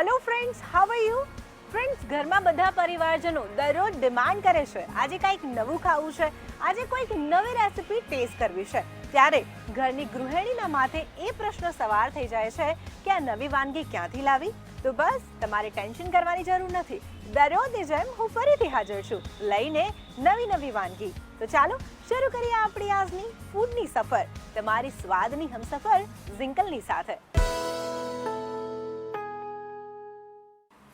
Hello friends how are you friends ઘરમાં બધા પરિવારજનો દરરોજ ડિમાન્ડ કરે છે. આજે કંઈક નવું ખાવું છે. આજે કોઈક નવી રેસિપી ટેસ્ટ કરવી છે. ત્યારે ઘરની ગૃહિણીના માથે એ પ્રશ્ન સવાર થઈ જાય છે કે આ નવી વાનગી ક્યાંથી લાવી? તો બસ, તમારે ટેન્શન કરવાની જરૂર નથી. દરરોજની જેમ હું ફરીથી હાજર છું, લઈને નવી નવી વાનગી. તો ચાલો, શરૂ કરીએ આપણી આજની ફૂડની સફર. તમારી સ્વાદની હમસફર ઝિંકલની સાથે.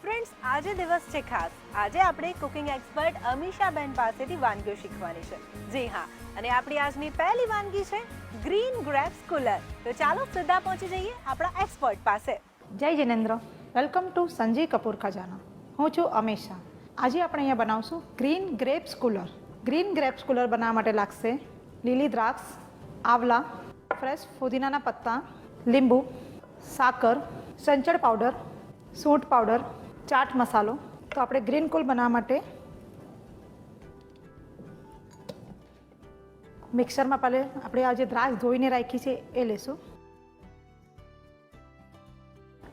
ફ્રેન્ડ્સ આજે દિવસ છે ખાસ. આજે આપણે કુકિંગ એક્સપર્ટ અમીષાબેન પાસેથી વાનગીઓ શીખવાની છે. જી હા, અને આપણી આજની પહેલી વાનગી છે ગ્રીન ગ્રેપ્સ કુલર તો ચાલો સીધા પહોંચી જઈએ આપણા એક્સપર્ટ પાસે. Jai Jinendra. Welcome to Sanjay Kapoor Khazana. હું છું અમીષા. આજે આપણે અહીંયા બનાવશું green grapes cooler green grapes cooler બનાવવા માટે લાગશે લીલી દ્રાક્ષ, આવલા ફ્રેશ ફુદીનાના પત્તા, લીંબુ, સાકર, સંચળ પાવડર સૂંઠ પાવડર ચાટ મસાલો. તો આપણે ગ્રીન કુલ બનાવવા માટે મિક્સરમાં પહેલે આપણે આ જે દ્રાક્ષ ધોઈને રાખી છે એ લેશું.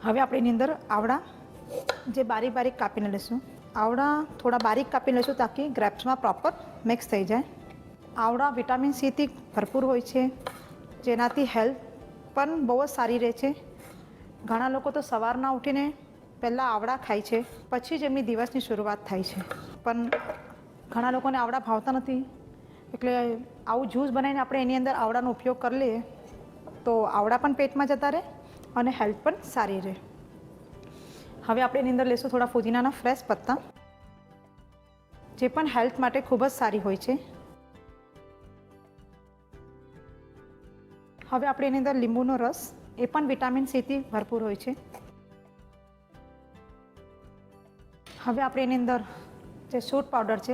હવે આપણે એની અંદર આવડા જે બારીક બારીક કાપીને લઈશું આવડા થોડા બારીક કાપીને લઈશું તાકી ગ્રેપ્સમાં પ્રોપર મિક્સ થઈ જાય. આવડા વિટામિન સીથી ભરપૂર હોય છે. જેનાથી હેલ્થ પણ બહુ જ સારી રહે છે. ઘણા લોકો તો સવારના ઉઠીને પહેલાં આવડા ખાય છે, પછી જ એમની દિવસની શરૂઆત થાય છે. પણ ઘણા લોકોને આવડા ભાવતા નથી. એટલે આવું જ્યુસ બનાવીને આપણે એની અંદર આવડાનો ઉપયોગ કરી લઈએ, તો આવડા પણ પેટમાં જતા રહે અને હેલ્થ પણ સારી રહે. હવે આપણે એની અંદર લેશું થોડા ફુદીનાના ફ્રેશ પત્તા, જે પણ હેલ્થ માટે ખૂબ જ સારી હોય છે. હવે આપણે એની અંદર લીંબુનો રસ, એ પણ વિટામિન સીથી ભરપૂર હોય છે. હવે આપણે એની અંદર જે સૂટ પાવડર છે,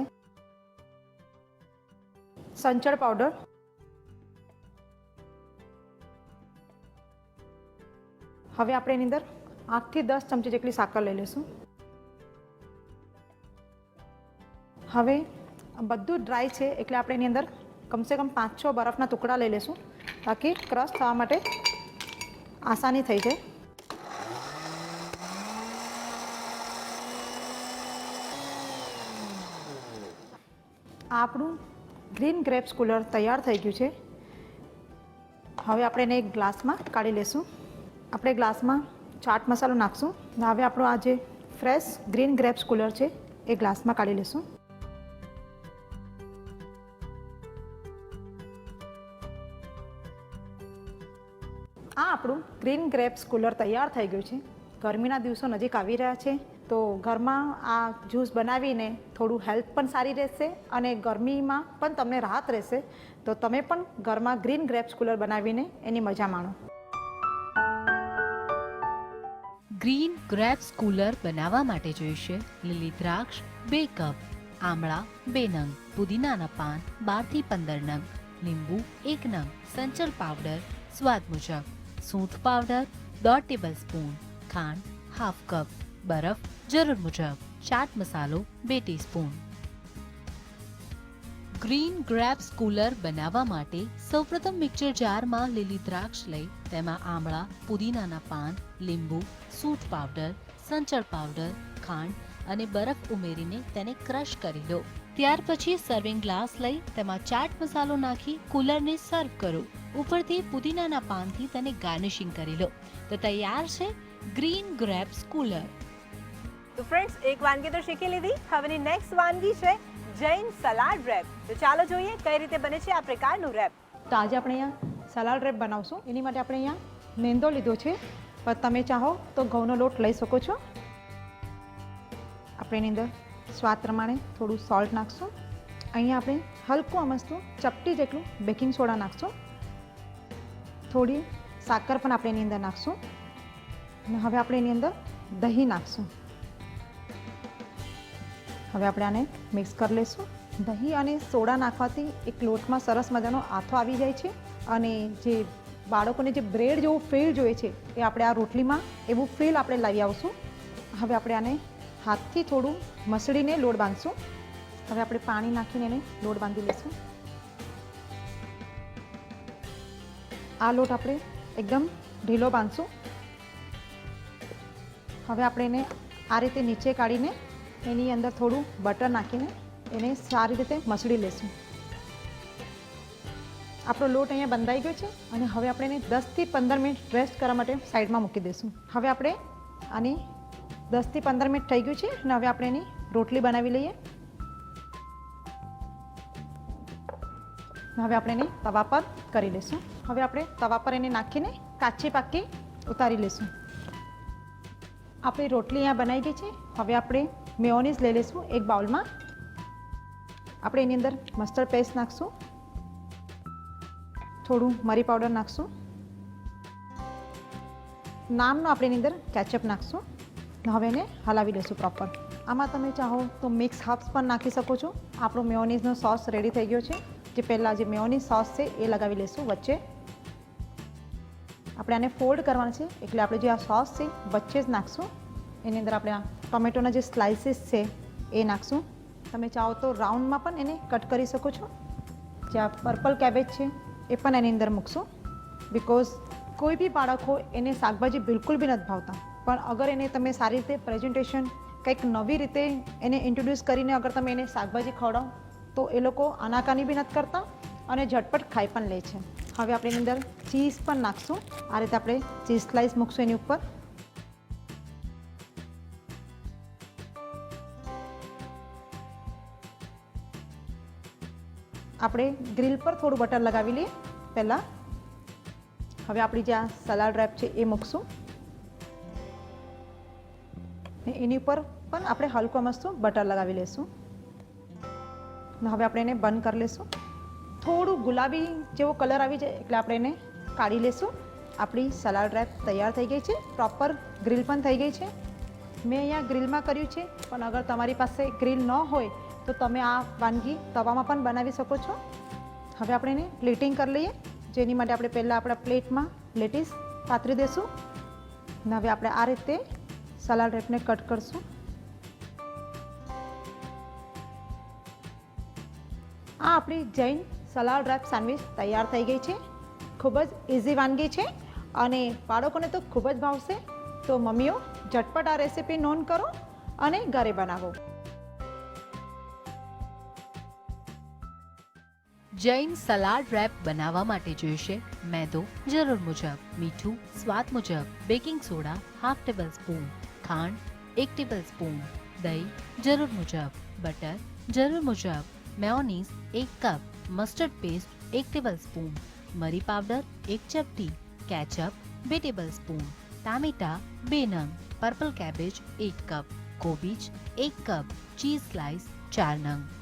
સંચળ પાવડર હવે આપણે એની અંદર આઠથી દસ ચમચી જેટલી સાકર લઈ લઈશું. હવે બધું ડ્રાય છે એટલે આપણે એની અંદર કમસે કમ પાંચ છ બરફના ટુકડા લઈ લઈશું તાકી ક્રશ થવા માટે આસાની થઈ જાય આ આપણું ગ્રીન ગ્રેપ્સ કુલર તૈયાર થઈ ગયું છે. હવે આપણે એને એક ગ્લાસમાં કાઢી લેશું. આપણે ગ્લાસમાં ચાટ મસાલો નાખશું. હવે આપણો આ જે ફ્રેશ ગ્રીન ગ્રેપ્સ કુલર છે, એ ગ્લાસમાં કાઢી લેશું. આ આપણું ગ્રીન ગ્રેપ્સ કુલર તૈયાર થઈ ગયું છે. ગરમીના દિવસો નજીક આવી રહ્યા છે. તો ઘરમાં આ જ્યુસ બનાવીને થોડું હેલ્થ પણ સારી રહેશે અને ગરમીમાં પણ તમને રાહત રહેશે. તો તમે પણ ઘરમાં ગ્રીન ગ્રેપ્સ કુલર બનાવીને એની મજા માણો. ગ્રીન ગ્રેપ્સ કુલર બનાવવા માટે જોઈશે લીલી દ્રાક્ષ, બે કપ, આમળા, બે નંગ, પુદીનાના પાન બારથી પંદર નંગ, લીંબુ, એક નંગ સંચર પાવડર, સ્વાદ મુજબ, સૂંઠ પાવડર, દોઢ ટેબલ સ્પૂન, ખાંડ, હાફ કપ. બરફ જરૂર મુજબ, ચાટ મસાલો બે ટીસ્પૂન. ગ્રીન ગ્રેપ્સ કુલર બનાવવા માટે સૌપ્રથમ મિક્સર જારમાં લીલી દ્રાક્ષ લઈ, તેમાં આમળા, પુદીનાના પાન, લીંબુ સૂટ પાવડર, સંચળ પાવડર, ખાંડ અને બરફ ઉમેરીને તેને ક્રશ કરી લો. ત્યાર પછી સર્વિંગ ગ્લાસ લઈ, તેમાં ચાટ મસાલો નાખી કુલરને સર્વ કરો. ઉપરથી પુદીનાના પાનથી તેને ગાર્નિશિંગ કરી લો. તો તૈયાર છે ગ્રીન ગ્રેપ્સ કુલર. તો ફ્રેન્ડ્સ એક વાનગી તો શીખી લીધી. હવેની નેક્સ્ટ વાનગી છે જૈન સલાડ રેપ તો ચાલો જોઈએ કઈ રીતે બને છે આ પ્રકારનું રેપ તો આજે આપણે અહીંયા સલાડ રેપ બનાવશું. એની માટે આપણે અહીંયા મેંદો લીધો છે. પણ તમે ચાહો તો ઘઉંનો લોટ લઈ શકો છો. આપણે એની અંદર સ્વાદ પ્રમાણે થોડું સોલ્ટ નાખશું. અહીંયા આપણે હલકું અમસ્તું ચપટી જેટલું બેકિંગ સોડા નાખશું. થોડી સાકર પણ આપણે એની અંદર નાખશું. અને હવે આપણે એની અંદર દહીં નાખશું. હવે આપણે આને મિક્સ કરી લઈશું દહીં અને સોડા નાખવાથી એક લોટમાં સરસ મજાનો આથો આવી જાય છે અને જે બાળકોને જે બ્રેડ જેવું ફીલ જોઈએ છે એ આપણે આ રોટલીમાં એવું ફીલ આપણે લાવી આવશું. હવે આપણે આને હાથથી થોડું મસળીને લોટ બાંધશું. હવે આપણે પાણી નાખીને એને લોટ બાંધી લઈશું. આ લોટ આપણે એકદમ ઢીલો બાંધશું. હવે આપણે એને આ રીતે નીચે કાઢીને એની અંદર થોડું બટર નાખીને એને સારી રીતે મસળી લેશું. આપણો લોટ અહીંયા બંધાઈ ગયો છે અને હવે આપણે એને દસથી પંદર મિનિટ રેસ્ટ કરવા માટે સાઈડમાં મૂકી દઈશું હવે આપણે આની દસથી પંદર મિનિટ થઈ ગયું છે અને હવે આપણે એની રોટલી બનાવી લઈએ. હવે આપણે એને તવા પર કરી લઈશું હવે આપણે તવા પર એને નાખીને કાચી પાકી ઉતારી લઈશું આપણી રોટલી અહીંયા બનાવી ગઈ છે. હવે આપણે મેયોનીઝ લઈ લઈશું એક બાઉલમાં. આપણે એની અંદર મસ્ટર્ડ પેસ્ટ નાખશું. થોડું મરી પાવડર નાખશું. નામનો આપણે એની અંદર કેચઅપ નાખશું. હવે એને હલાવી લઈશું પ્રોપર આમાં તમે ચાહો તો મિક્સ હર્બ્સ પણ નાખી શકો છો. આપણો મેયોનીઝનો સોસ રેડી થઈ ગયો છે. જે પહેલાં જે મેયોનીઝ સોસ છે એ લગાવી લઈશું વચ્ચે. આપણે આને ફોલ્ડ કરવાનું છે. એટલે આપણે જે આ સોસ છે વચ્ચે જ નાખશું. એની અંદર આપણે ટોમેટોના જે સ્લાઇસીસ છે એ નાખશું. તમે ચાહો તો રાઉન્ડમાં પણ એને કટ કરી શકો છો. જે આ પર્પલ કેબેજ છે એ પણ એની અંદર મૂકશું. બિકોઝ કોઈ બી બાળક એને શાકભાજી બિલકુલ બી નથી ભાવતા. પણ અગર એને તમે સારી રીતે પ્રેઝન્ટેશન કંઈક નવી રીતે એને ઇન્ટ્રોડ્યુસ કરીને અગર તમે એને શાકભાજી ખવડાવો, તો એ લોકો આનાકાની બી નથી કરતા અને ઝટપટ ખાઈ પણ લે છે. હવે આપણે એની અંદર ચીઝ પણ નાખશું. આ રીતે આપણે ચીઝ સ્લાઇસ મૂકશું એની ઉપર. આપણે ગ્રીલ પર થોડું બટર લગાવી લઈએ. પહેલાં હવે આપણી જે આ સલાડ રેપ છે એ મૂકશું. ને એની ઉપર પણ આપણે હલકો મસ્તું બટર લગાવી લઈશું હવે આપણે એને બંધ કરી લઈશું થોડું ગુલાબી જેવો કલર આવી જાય એટલે આપણે એને કાઢી લઈશું આપણી સલાડ રેપ તૈયાર થઈ ગઈ છે. પ્રોપર ગ્રીલ પણ થઈ ગઈ છે. મેં અહીંયા ગ્રીલમાં કર્યું છે. પણ અગર તમારી પાસે ગ્રીલ ન હોય તો તમે આ વાનગી તવામાં પણ બનાવી શકો છો. હવે આપણે એને પ્લેટિંગ કરી લઈએ. જેની માટે આપણે પહેલાં આપણા પ્લેટમાં લેટીસ પાથરી દઈશું અને હવે આપણે આ રીતે સલાડ રેપને કટ કરશું. આ આપણી જૈન સલાડ રેપ સેન્ડવિચ તૈયાર થઈ ગઈ છે. ખૂબ જ ઇઝી વાનગી છે અને બાળકોને તો ખૂબ જ ભાવશે. તો મમ્મીઓ, ઝટપટ આ રેસીપી નોંધ કરો અને ઘરે બનાવો. જૈન સલાડ રેપ બનાવવા માટે જોઈશે મેદો, જરૂર મુજબ, મીઠું, સ્વાદ મુજબ, baking soda, half table spoon, ખાંડ, એક ટેબલ સ્પૂન, દહીં, જરૂર મુજબ, બટર, જરૂર મુજબ, મેયોનીઝ, એક કપ, મસ્ટર્ડ પેસ્ટ, એક ટેબલ સ્પૂન, મરી પાવડર, એક ચપટી, કેચઅપ, બે ટેબલ સ્પૂન, ટામેટા, બે નંગ, પર્પલ કેબેજ, એક કપ કોબીજ એક કપ, ચીઝ સ્લાઇસ, ચાર નંગ.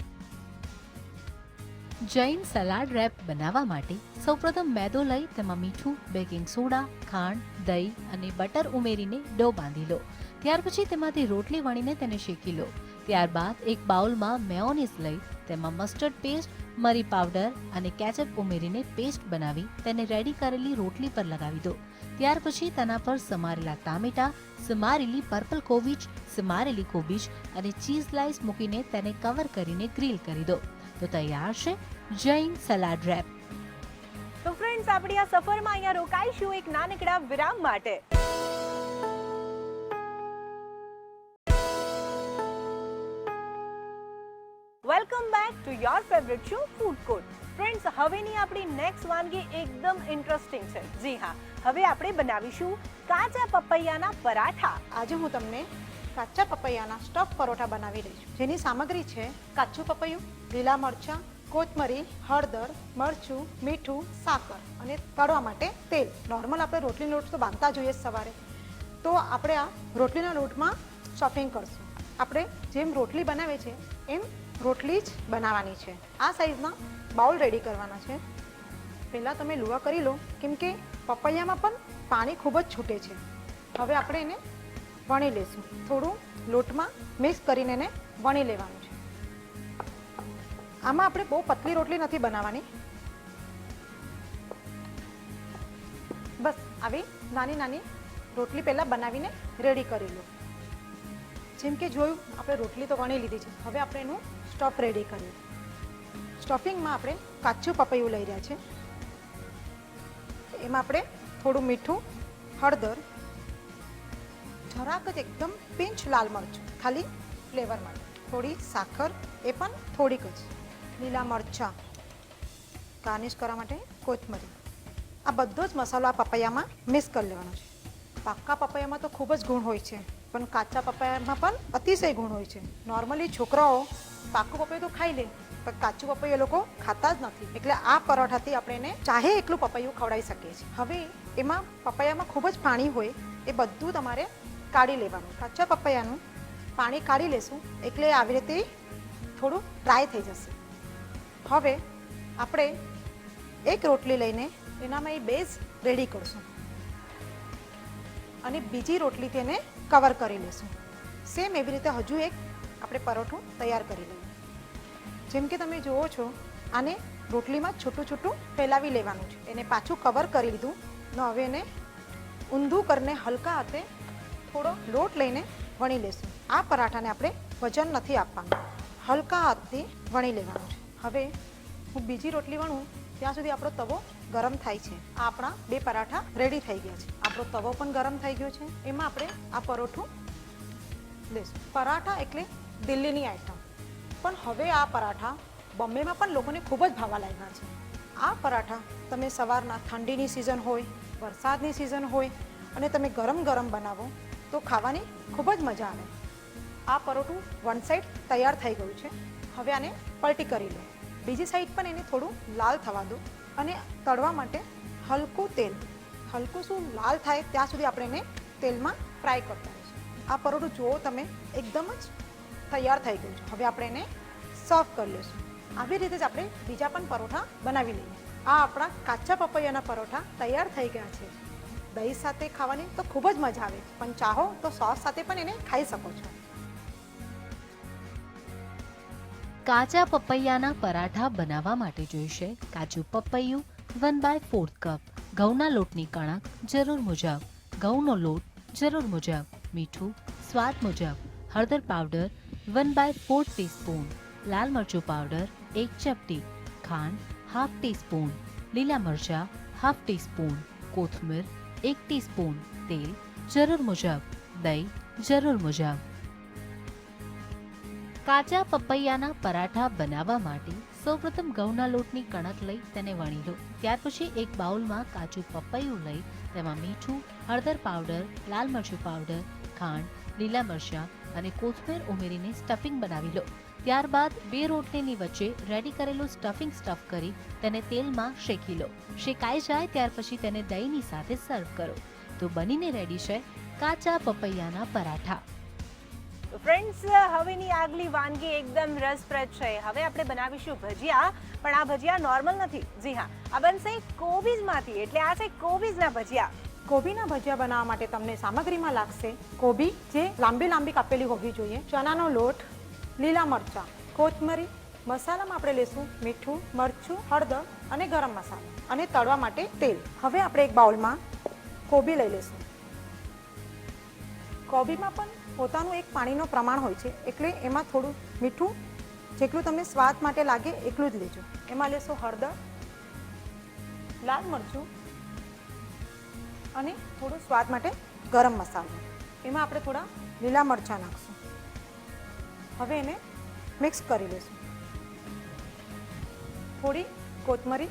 જૈન સલાડ રેપ બનાવવા માટે સૌપ્રથમ મેદો લઈ તેમાં મીઠું, બેકિંગ સોડા, ખાંડ, દહીં અને બટર ઉમેરીને ડો બાંધી લો. ત્યાર પછી તેમાંથી રોટલી વણીને તેને શેકી લો. ત્યારબાદ એક બાઉલમાં મેયોનીઝ લઈ તેમાં મસ્ટર્ડ પેસ્ટ, મરી પાવડર અને કેચઅપ ઉમેરીને પેસ્ટ બનાવી તેને રેડી કરેલી રોટલી પર લગાવી દો. ત્યાર પછી તેના પર સમારેલા ટામેટા, સમારેલી પર્પલ કોબીજ, સમારેલી કોબીજ અને ચીઝ સ્લાઇસ મૂકીને તેને કવર કરીને ગ્રીલ કરી દો. તો તૈયાર છે જૈન સલાડ રેપ તો ફ્રેન્ડ્સ આપણી આ સફરમાં અહીંયા રોકાઈશું એક નાનકડા વિરામ માટે welcome back to your favourite show food court friends હવેની આપણી નેક્સ્ટ વાનગી એકદમ ઇન્ટરેસ્ટિંગ છે. જી હા હવે આપણે બનાવીશું કાચા પપૈયાના પરાઠા. આજે હું તમને કાચા પપૈયાના સ્ટફ પરોઠા બનાવી રહી જેની સામગ્રી છે કાચું પપૈયું, લીલા મરચાં, કોથમરી, હળદર, મરચું, મીઠું, સાકર અને તળવા માટે તેલ. નોર્મલ આપણે રોટલીનો લોટ તો બાંધતા જોઈએ સવારે. તો આપણે આ રોટલીના લોટમાં સ્ટફિંગ કરશું. આપણે જેમ રોટલી બનાવે છે, એમ રોટલી જ બનાવવાની છે. આ સાઈઝના બાઉલ રેડી કરવાના છે. પહેલાં તમે લુવા કરી લો, કેમ કે પપૈયામાં પણ પાણી ખૂબ જ છૂટે છે. હવે આપણે એને વણી લઈશું થોડું લોટમાં મિક્સ કરીને એને વણી લેવાનું છે. આમાં આપણે બહુ પતલી રોટલી નથી બનાવવાની. બસ આવી નાની નાની રોટલી પહેલાં બનાવીને રેડી કરી લો. જેમ કે જોયું, આપણે રોટલી તો વણી લીધી છે. હવે આપણે એનું સ્ટફ રેડી કરીએ. સ્ટફિંગમાં આપણે કાચું પપૈયું લઈ રહ્યા છે. એમાં આપણે થોડું મીઠું, હળદર જરાક જ એકદમ પિંચ લાલ મરચું. ખાલી ફ્લેવર માટે. થોડી સાકર એ પણ થોડીક જ. લીલા મરચાં. ગાર્નિશ કરવા માટે કોથમરી. આ બધો જ મસાલો આ પપૈયામાં મિક્સ કરી લેવાનો છે. પાક્કા પપૈયામાં તો ખૂબ જ ગુણ હોય છે, પણ કાચા પપૈયામાં પણ અતિશય ગુણ હોય છે. નોર્મલી છોકરાઓ પાકું પપૈયું તો ખાઈ લે, પણ કાચું પપૈયું લોકો ખાતા જ નથી. એટલે આ પરોઠાથી આપણે એને ચાહે એટલું પપૈયું ખવડાવી શકીએ છીએ. હવે એમાં પપૈયામાં ખૂબ જ પાણી હોય, એ બધું તમારે કાઢી લેવાનું. કાચા પપૈયાનું પાણી કાઢી લેશું. એટલે આવી રીતે થોડું ડ્રાય થઈ જશે. હવે આપણે એક રોટલી લઈને એનામાં એ બેઝ રેડી કરશું. અને બીજી રોટલી તેને કવર કરી લેશું. સેમ એવી રીતે હજુ એક આપણે પરોઠું તૈયાર કરી લઈએ. જેમ કે તમે જુઓ છો, આને રોટલીમાં છૂટું છૂટું ફેલાવી લેવાનું છે. એને પાછું કવર કરી લીધું. ને હવે એને ઊંધું કરીને હલકા હાથે થોડો લોટ લઈને વણી લેશું. આ પરાઠાને આપણે વજન નથી આપવાનું. હલકા હાથથી વણી લેવાનું છે. હવે હું બીજી રોટલી વણું, ત્યાં સુધી આપણો તવો ગરમ થાય છે. આ આપણા બે પરાઠા રેડી થઈ ગયા છે. આપણો તવો પણ ગરમ થઈ ગયો છે. એમાં આપણે આ પરોઠું લેશું. પરાઠા એટલે દિલ્હીની આઈટમ પણ હવે આ પરાઠા બોમ્બેમાં પણ લોકોને ખૂબ જ ભાવા લાગ્યા છે. આ પરાઠા તમે સવારના ઠંડીની સિઝન હોય, વરસાદની સિઝન હોય અને તમે ગરમ ગરમ બનાવો તો ખાવાની ખૂબ જ મજા આવે. આ પરોઠું વન સાઈડ તૈયાર થઈ ગયું છે. હવે આને પલટી કરી લો. બીજી સાઈડ પણ એને થોડું લાલ થવા દો અને તળવા માટે હલકું તેલ. હલકું શું લાલ થાય ત્યાં સુધી આપણે એને તેલમાં ફ્રાય કરતા રહીશું આ પરોઠું જુઓ તમે, એકદમ જ તૈયાર થઈ ગયું છે. હવે આપણે એને સર્વ કરી લઈશું. આવી રીતે જ આપણે બીજા પણ પરોઠા બનાવી લઈએ. આ આપણા કાચા પપૈયાના પરોઠા તૈયાર થઈ ગયા છે. દહીં સાથે ખાવાની તો ખૂબ જ મજા આવે. પણ ચાહો તો સોસ સાથે પણ એને ખાઈ શકો છો. કાચા પપૈયાના પરાઠા બનાવવા માટે જોઈશે કાચું પપૈયું વન બાય ફોર્થ કપ ઘઉંના લોટની કણક, જરૂર મુજબ. ઘઉંનો લોટ, જરૂર મુજબ. મીઠું, સ્વાદ મુજબ. હળદર powder one by four teaspoon લાલ મરચું પાવડર, એક ચપટી. ખાંડ હાફ ટીસ્પૂન લીલા મરચાં હાફ ટીસ્પૂન કોથમીર એક ટીસ્પૂન તેલ, જરૂર મુજબ દહીં, જરૂર મુજબ. કાચા પપૈયાના પરાઠા બનાવવા માટે સૌપ્રથમ ઘઉંના લોટની કણક લઈ તેને વણી લો. ત્યાર પછી એક બાઉલમાં કાચું પપૈયું લઈ, તેમાં મીઠું, હળદર પાવડર, લાલ મરચું પાવડર, ખાંડ, લીલા મરચાં અને કોથમીર ઉમેરીને સ્ટફિંગ બનાવી લો. ત્યારબાદ બે રોટલીની વચ્ચે રેડી કરેલું સ્ટફિંગ સ્ટફ કરી તેને તેલમાં શેકી લો. શેકાઈ જાય ત્યાર પછી તેને દહીંની સાથે સર્વ કરો. તો બનીને રેડી છે કાચા પપૈયાના પરાઠા. ફ્રેન્ડ્સ હવેની આગલી વાનગી એકદમ રસપ્રદ છે. હવે આપણે બનાવીશું ભજીયા પણ આ ભજીયા નોર્મલ નથી. જી હા આ બનશે કોબીજમાંથી. એટલે આ છે કોબીજના ભજીયા. કોબીના ભજીયા બનાવવા માટે તમને સામગ્રીમાં લાગશે કોબી જે લાંબી લાંબી કાપેલી હોવી જોઈએ ચણાનો લોટ લીલા મરચાં, કોથમરી, મસાલામાં આપણે લેશું મીઠું, મરચું, હળદર અને ગરમ મસાલો અને તળવા માટે તેલ. હવે આપણે એક બાઉલમાં કોબી લઈ લેશું. કોબીમાં પણ પોતાનું એક પાણીનું પ્રમાણ હોય છે, એટલે એમાં થોડું મીઠું, જેટલું તમને સ્વાદ માટે લાગે એટલું જ લેજો. એમાં લેશો હળદર, લાલ મરચું અને થોડું સ્વાદ માટે ગરમ મસાલો. એમાં આપણે થોડા લીલા મરચાં નાખશું. હવે એને મિક્સ કરી લઈશું. થોડી કોથમરી.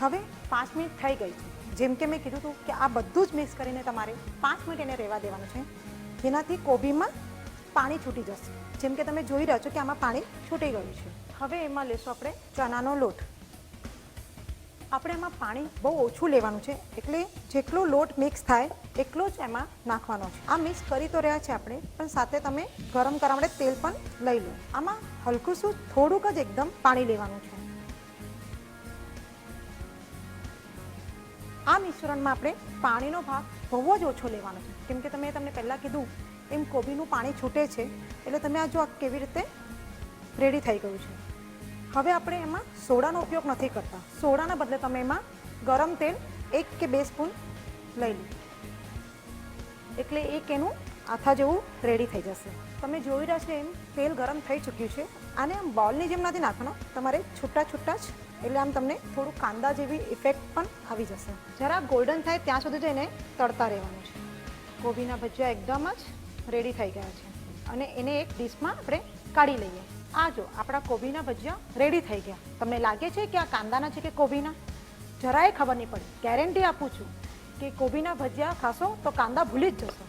હવે પાંચ મિનિટ થઈ ગઈ છે. જેમ કે મેં કીધું હતું કે આ બધું જ મિક્સ કરીને તમારે પાંચ મિનિટ એને રહેવા દેવાનું છે. જેનાથી કોબીમાં પાણી છૂટી જશે. જેમ કે તમે જોઈ રહ્યા છો કે આમાં પાણી છૂટી ગયું છે. હવે એમાં લેશું આપણે ચણાનો લોટ. આપણે એમાં પાણી બહુ ઓછું લેવાનું છે. એટલે જેટલો લોટ મિક્સ થાય, એટલો જ એમાં નાખવાનો છે. આ મિક્સ કરી તો રહ્યા છે આપણે, પણ સાથે તમે ગરમ કરવા માટે તેલ પણ લઈ લો. આમાં હલકું શું, થોડુંક જ એકદમ પાણી લેવાનું છે. આ મિશ્રણમાં આપણે પાણીનો ભાગ બહુ જ ઓછો લેવાનો છે. કેમ કે તમે તમને પહેલાં કીધું, એમ કોબીનું પાણી છૂટે છે, એટલે તમે આ જો કેવી રીતે રેડી થઈ ગયું છે. હવે આપણે એમાં સોડાનો ઉપયોગ નથી કરતા. સોડાના બદલે તમે એમાં ગરમ તેલ એક કે બે સ્પૂન લઈ લો. એટલે એક એનું આથા જેવું રેડી થઈ જશે. તમે જોઈ રહ્યા છો એમ તેલ ગરમ થઈ ચૂક્યું છે. આને આમ બોલની જેમ નથી નાખવાનો, તમારે છૂટા છૂટા જ, એટલે આમ તમને થોડું કાંદા જેવી ઇફેક્ટ પણ આવી જશે. જરા ગોલ્ડન થાય ત્યાં સુધી જ એને તળતા રહેવાનું છે. કોબીના ભજીયા એકદમ જ રેડી થઈ ગયા છે. અને એને એક ડીશમાં આપણે કાઢી લઈએ. આ જો, આપણા કોબીના ભજીયા રેડી થઈ ગયા. તમને લાગે છે કે આ કાંદાના છે કે કોબીના? જરાય ખબર નહીં પડે. ગેરંટી આપું છું કે કોબીના ભજીયા ખાશો તો કાંદા ભૂલી જ જશો.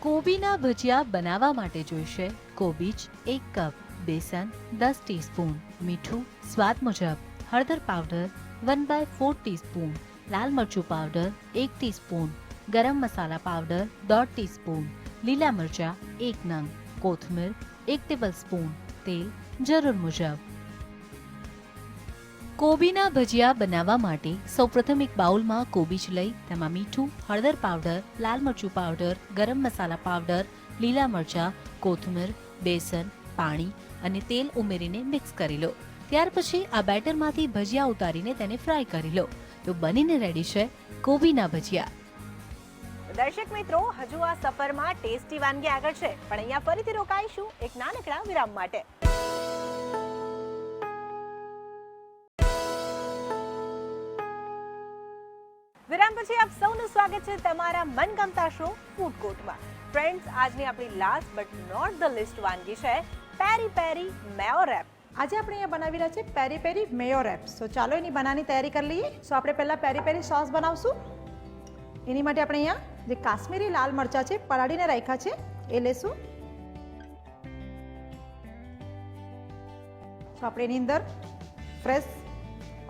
કોબીના ભજીયા બનાવવા માટે જોઈશે કોબીજ એક કપ, બેસન દસ ટીસ્પૂન, મીઠું સ્વાદ મુજબ, હળદર powder one by four teaspoon, લાલ મરચું પાવડર એક ટીસ્પૂન, ગરમ મસાલા પાવડર દોઢ ટીસ્પૂન લીલા મરચાં, એક નંગ, કોથમીર, એક ટેબલ સ્પૂન તેલ જરૂર મુજબ. કોબીના ભજીયા બનાવવા માટે સૌપ્રથમ એક બાઉલમાં કોબીજ લઈ, તેમાં મીઠું, હળદર પાવડર, લાલ મરચું પાવડર, ગરમ મસાલા પાવડર, લીલા મરચાં, કોથમીર, બેસન, પાણી અને તેલ ઉમેરીને મિક્સ કરી લો. ત્યાર પછી આ બેટરમાંથી ભજીયા ઉતારીને તેને ફ્રાય કરી લો. તો બનીને રેડી છે કોબીના ભજીયા. દર્શક મિત્રો, હજુ આ સફરમાં ટેસ્ટી વાનગી આગળ છે, પણ અહીંયા ફરીથી રોકાઈશું એક નાનકડા વિરામ માટે. વિરામ પછી આપ સૌનું સ્વાગત છે તમારા મનગમતા શો ફૂડ કોર્ટમાં ફ્રેન્ડ્સ આજની આપણી last but not the least વાનગી છે પેરી પેરી મેયો રેપ આજે આપણે અહીંયા બનાવી રહ્યા છે પેરી પેરી મેયો રેપ્સ તો ચાલો એની બનાવવાની તૈયારી કરી લઈએ. સો આપણે પહેલાં પેરી પેરી સોસ બનાવશું. એની માટે આપણે અહીંયા જે કાશ્મીરી લાલ મરચાં છે પલાળીને રાખ્યા છે. એ લેશું. તો આપણે એની અંદર ફ્રેશ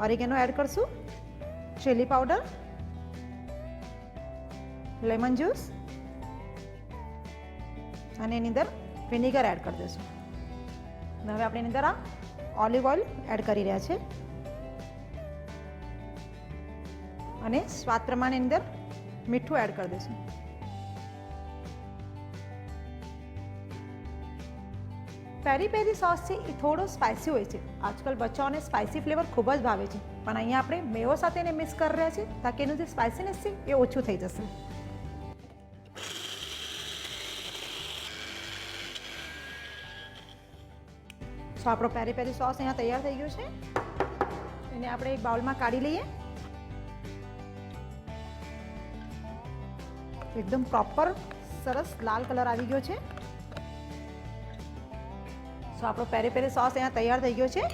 ઓરિગેનો એડ કરશું. ચીલી પાવડર લેમન જ્યુસ અને એની અંદર વિનેગર એડ કરી દઈશું. હવે આપણે એની અંદર આ ઓલિવ ઓઇલ એડ કરી રહ્યા છે. અને સ્વાદ પ્રમાણે અંદર મીઠું એડ કરી દઈશું. પેરી પેરી સોસ છે એ થોડો સ્પાઇસી હોય છે. આજકાલ બચ્ચાઓને સ્પાઇસી ફ્લેવર ખૂબ જ ભાવે છે. પણ અહીંયા આપણે મેવો સાથે એને મિક્સ કરી રહ્યા છીએ, તાકી એનું જે સ્પાઇસીનેસ છે એ ઓછું થઈ જશે. સો આપણો પેરી પેરી સોસ અહીંયા તૈયાર થઈ ગયો છે. એને આપણે એક બાઉલમાં કાઢી લઈએ. એકદમ પ્રોપર સરસ લાલ કલર આવી ગયો છે. સો આપણો પહેરે પેરે સોસ અહીંયા તૈયાર થઈ ગયો છે.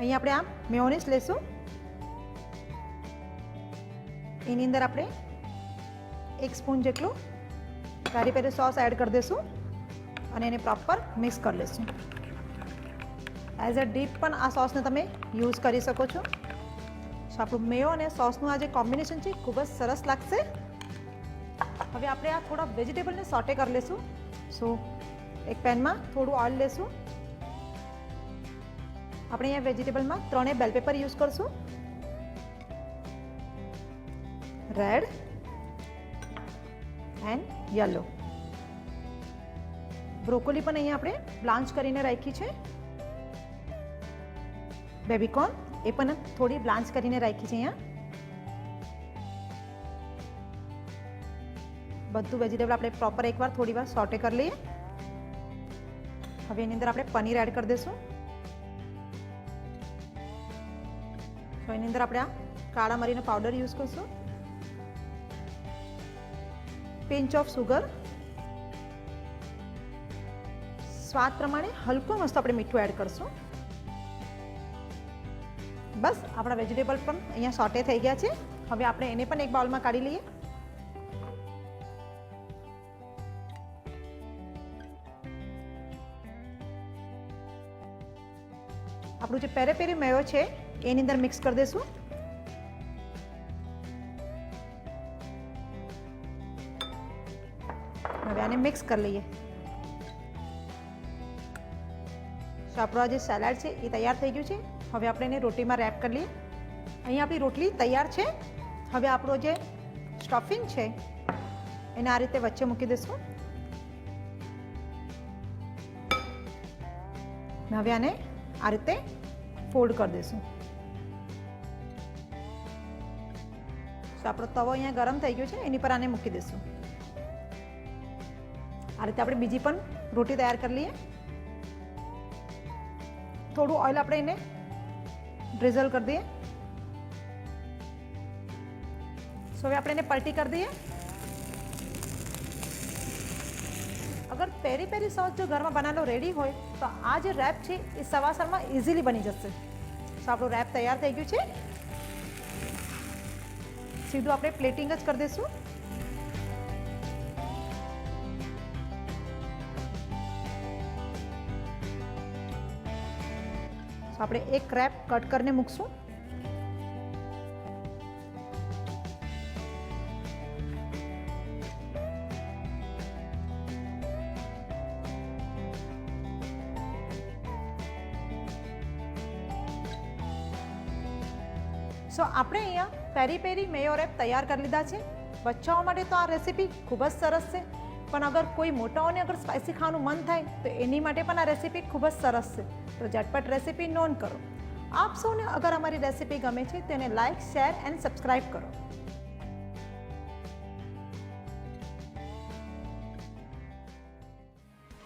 અહીં આપણે આ મેયોનીસ લેશું. એની અંદર આપણે એક સ્પૂન જેટલું પેરી પેરી સોસ એડ કરી દઈશું અને એને પ્રોપર મિક્સ કરી લઈશું. એઝ અ ડીપ પણ આ સોસને તમે યુઝ કરી શકો છો. સો આપણું મેયો અને સોસનું આ જે કોમ્બિનેશન છે, ખૂબ જ સરસ લાગશે. હવે આપણે આ થોડા વેજીટેબલને સોટે કરી લઈશું સો એક પેનમાં થોડું ઓઇલ લેશું. આપણે અહીંયા વેજીટેબલમાં ત્રણેય બેલ પેપર યુઝ કરશું. રેડ એન્ડ યલો બ્રોકોલી પણ અહીંયા આપણે બ્લાન્ચ કરીને રાખી છે. બેબીકોર્ન એ પણ થોડી બ્લાન્ચ કરીને રાખી છે અહીંયા. બધું વેજીટેબલ આપણે પ્રોપર એકવાર થોડી વાર સોટે કરી લઈએ. હવે એની અંદર આપણે પનીર એડ કરી દઈશું. તો એની અંદર આપણે આ કાળા મરીનો પાવડર યુઝ કરશું. પિંચ ઓફ સુગર સ્વાદ પ્રમાણે હલકું મસ્ત આપણે મીઠું એડ કરશું. બસ, આપણા વેજીટેબલ પણ અહીંયા સોટે થઈ ગયા છે. હવે આપણે એને પણ એક બાઉલમાં કાઢી લઈએ. આપણું જે પેરે પેરી મેયો છે, એની અંદર મિક્સ કરી દઈશું. હવે આને મિક્સ કરી લઈએ. તો આપણો આ જે સેલાડ છે, એ તૈયાર થઈ ગયું છે. હવે આપણે એને રોટીમાં રેપ કરી લઈએ. અહીં આપણી રોટલી તૈયાર છે. હવે આપણો જે સ્ટફિંગ છે, એને આ રીતે વચ્ચે મૂકી દઈશું. હવે આને આ રીતે ફોલ્ડ કરી દઈશું. તો આપણો તવો અહીંયા ગરમ થઈ ગયો છે, એની પર આને મૂકી દઈશું. આ રીતે આપણે બીજી પણ રોટી તૈયાર કરી લઈએ. થોડું ઓઇલ આપણે એને ડ્રિઝલ કરી દઈએ. સો હવે આપણે એને પલટી કરી દઈએ. અગર પેરી પેરી સોસ જો ઘરમાં બનાવેલો રેડી હોય, તો આ જે રેપ છે, એ સવાસરમાં ઇઝીલી બની જશે. સો આપણું રેપ તૈયાર થઈ ગયું છે. સીધું આપણે પ્લેટિંગ જ કરી દઈશું. આપણે એક રેપ કટ કરીને મૂકશું. સો આપણે અહીંયા પેરી પેરી મેયો રેપ તૈયાર કરી લીધા છે. બચ્ચાઓ માટે તો આ રેસીપી ખૂબ જ સરસ છે. પણ અગર કોઈ મોટાઓને અગર સ્પાઇસી ખાવાનું મન થાય, તો એની માટે પણ આ રેસીપી ખૂબ જ સરસ છે. તો ઝટપટ રેસીપી નોંધ કરો. આપ સૌને અગર અમારી રેસીપી ગમે છે, તેને લાઇક શેર એન્ડ સબસ્ક્રાઈબ કરો.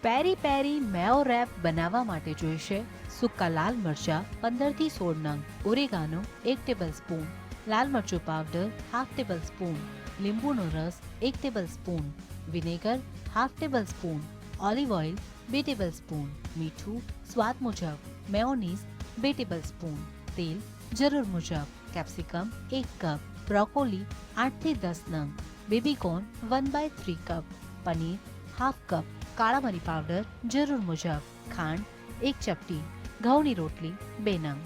પેરી પેરી મેઓ રેપ બનાવવા માટે જોઈશે સૂકા લાલ મરચાં, પંદરથી સોળ નંગ, ઓરેગાનો એક ટેબલ સ્પૂન, લાલ મરચું પાવડર, હાફ ટેબલ સ્પૂન, લીંબુનો રસ, એક table spoon, vinegar, half table spoon, olive oil, બે ટેબલ સ્પૂન, મીઠું સ્વાદ મુજબ મેયોનીઝ, બે ટેબલ સ્પૂન તેલ, જરૂર મુજબ કેપ્સિકમ, એક કપ બ્રોકોલી, આઠથી દસ નંગ baby corn, one by three cup paneer, half cup કાળા મરી પાવડર, જરૂર મુજબ ખાંડ, એક ચપટી ઘઉંની રોટલી, બે નંગ.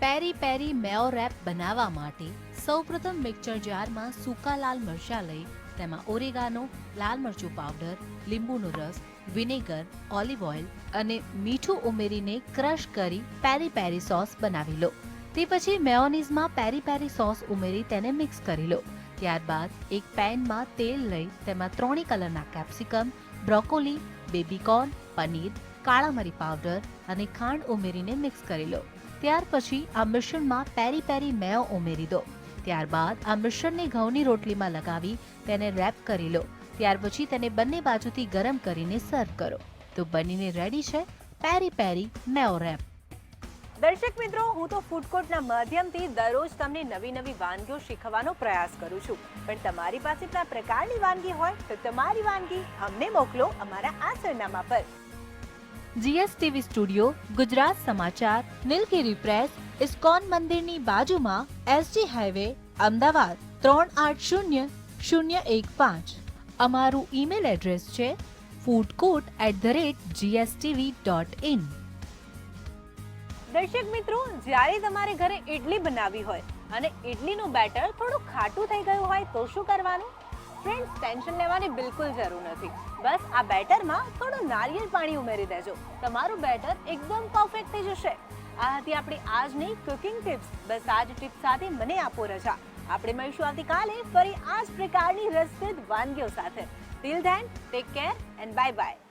પેરી પેરી મેયો રેપ બનાવવા માટે સૌપ્રથમ મિક્સર જારમાં સૂકા લાલ મરચાં લઈ, તેમાં ઓરેગાનો, લાલ મરચું પાવડર, લીંબુનો રસ વિનેગર, ઓલિવ ઓઇલ અને મીઠું ઉમેરીને ક્રશ કરી પેરી પેરી સોસ બનાવી લો. તે પછી મેયોનીઝમાં પેરી પેરી સોસ ઉમેરી તેને મિક્સ કરી લો. ત્યારબાદ એક પેનમાં તેલ લઈ તેમાં ત્રણેય કલરના કેપ્સિકમ, બ્રોકોલી, બેબીકોર્ન, પનીર કાળા મરી પાવડર અને ખાંડ ઉમેરીને મિક્સ કરી લો. ત્યાર પછી આ મિશ્રણમાં પેરી પેરી મેયો ઉમેરી દો. ત્યારબાદ આ મિશ્રણને ઘઉંની રોટલીમાં લગાવી તેને રેપ કરી લો. ત્યાર પછી તેને બંને બાજુથી ગરમ કરીને સર્વ કરો. તો બનીને રેડી છે પેરી પેરી મેયો રેપ. દર્શક મિત્રો હું તો ફૂડ કોર્ટના માધ્યમથી દરરોજ તમને નવી નવી વાનગીઓ શીખવવાનો પ્રયાસ કરું છું. પણ તમારી પાસે પણ આ પ્રકારની વાનગી હોય તો તમારી વાનગી અમને મોકલો અમારા આ સરનામા પર જીએસટીવી સ્ટુડિયો ગુજરાત સમાચાર નીલગિરી પ્રેસ ઇસ્કોન મંદિરની બાજુમાં એસજી હાઈવે અમદાવાદ ત્રણ આઠ શૂન્ય શૂન્ય એક પાંચ. અમારું ઈમેલ એડ્રેસ છે food court at the rate GSTV dot in દર્શક મિત્રો, જ્યારે તમારે ઘરે ઇડલી બનાવવી હોય અને ઇડલીનું બેટર થોડું ખાટું થઈ ગયું હોય તો શું કરવાનું? ફ્રેન્ડ્સ ટેન્શન લેવાની બિલકુલ જરૂર નથી. બસ આ બેટરમાં થોડું નારિયેળ પાણી ઉમેરી દેજો. તમારું બેટર એકદમ પરફેક્ટ થઈ જશે. આ હતી આપણી આજની કુકિંગ ટિપ્સ બસ આજ ટિપ્સ સાથે મને આપો રજા. આપણે મળીશું આવતીકાલે ફરી આ જ પ્રકારની રસપ્રદ વાનગીઓ સાથે. Till then take care and bye bye